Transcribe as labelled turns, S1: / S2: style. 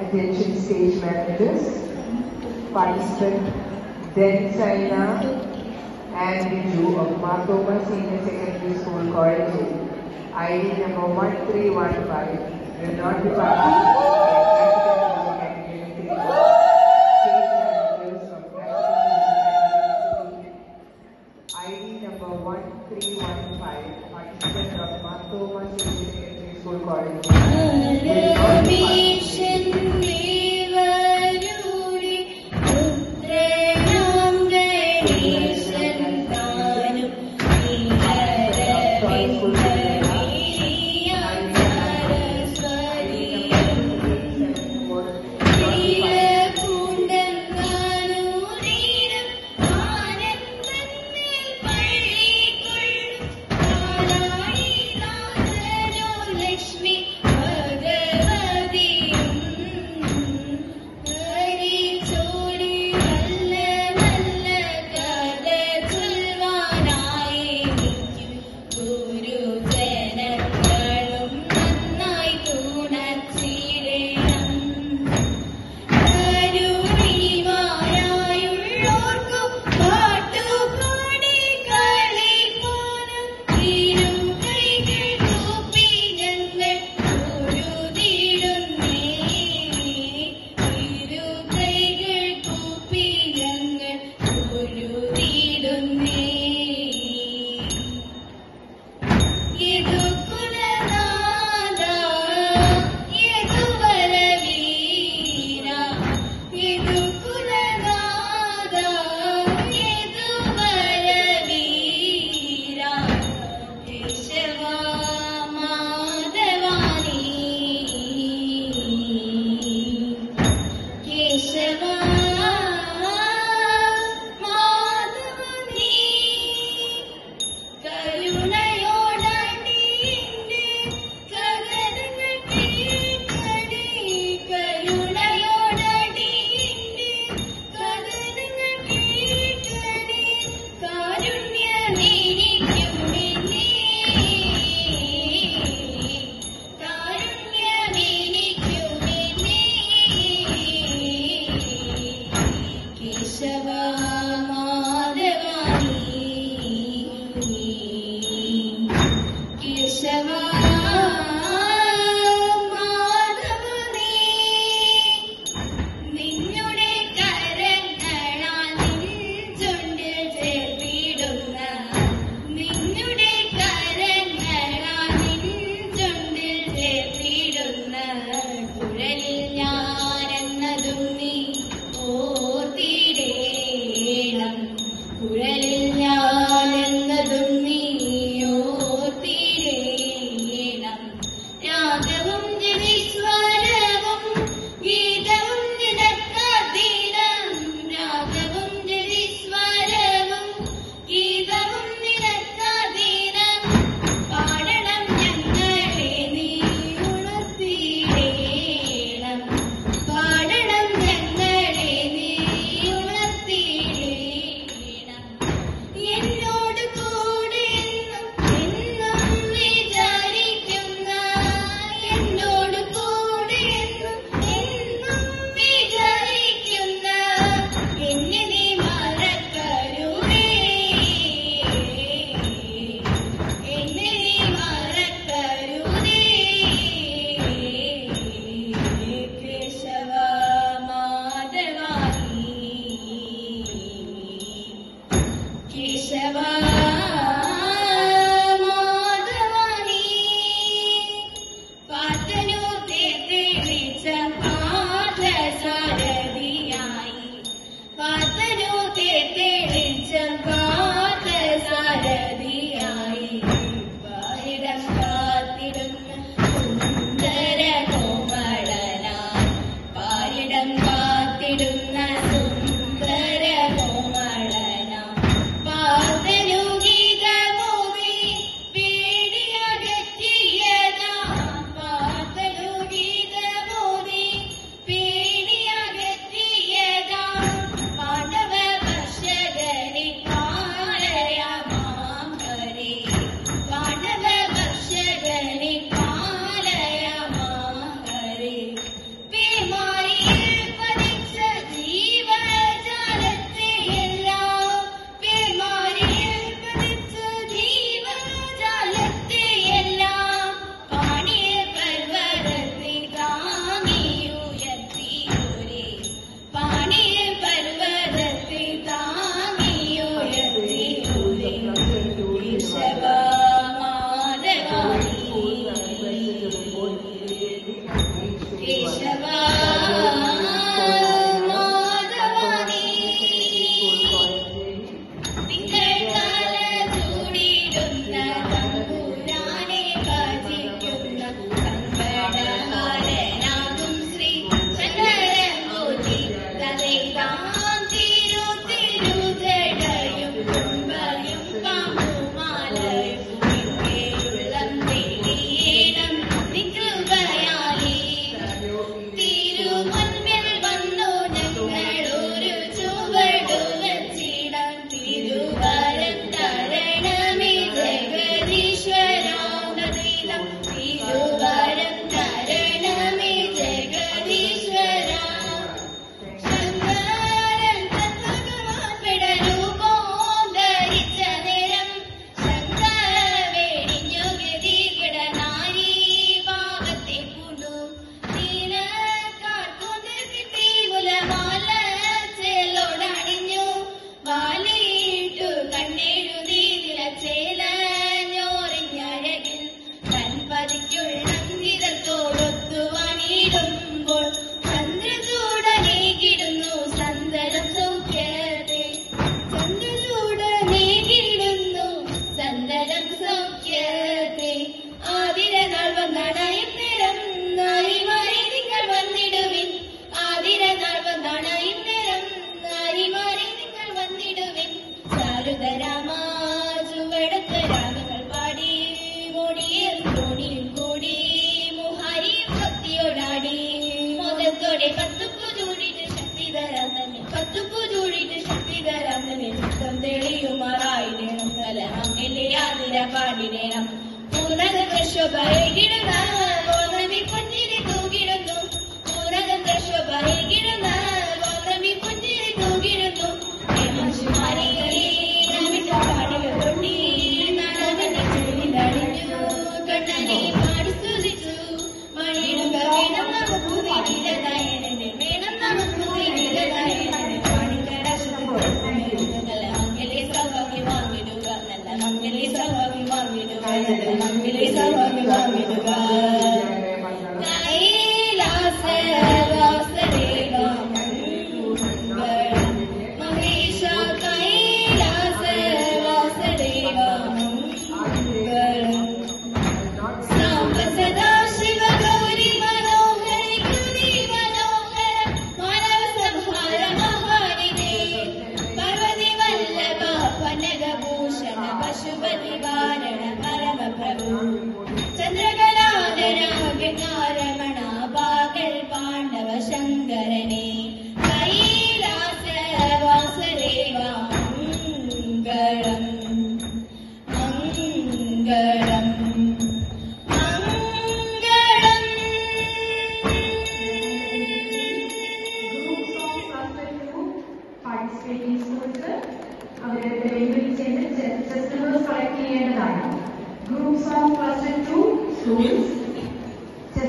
S1: Attention stage managers, participant Den China and Biju of Matoma Senior Secondary School College, ID number 1315, will not be
S2: വികരം നിമിത്തം തെളിയുമാറായി നേണം കലഹമിന്റെ
S1: യാതിര പാടിനേണം പൂർണതൃശ്വഭയകിടുന്ന ഓർമ്മി പൊന്നിനെ തൂകിടുന്നു. പൂർണതൃശ്വഭയകിടുന്ന ഓർമ്മി പൊന്നിനെ തൂകിടുന്നു. ശിമാരികളിൽ ശങ്കരനെ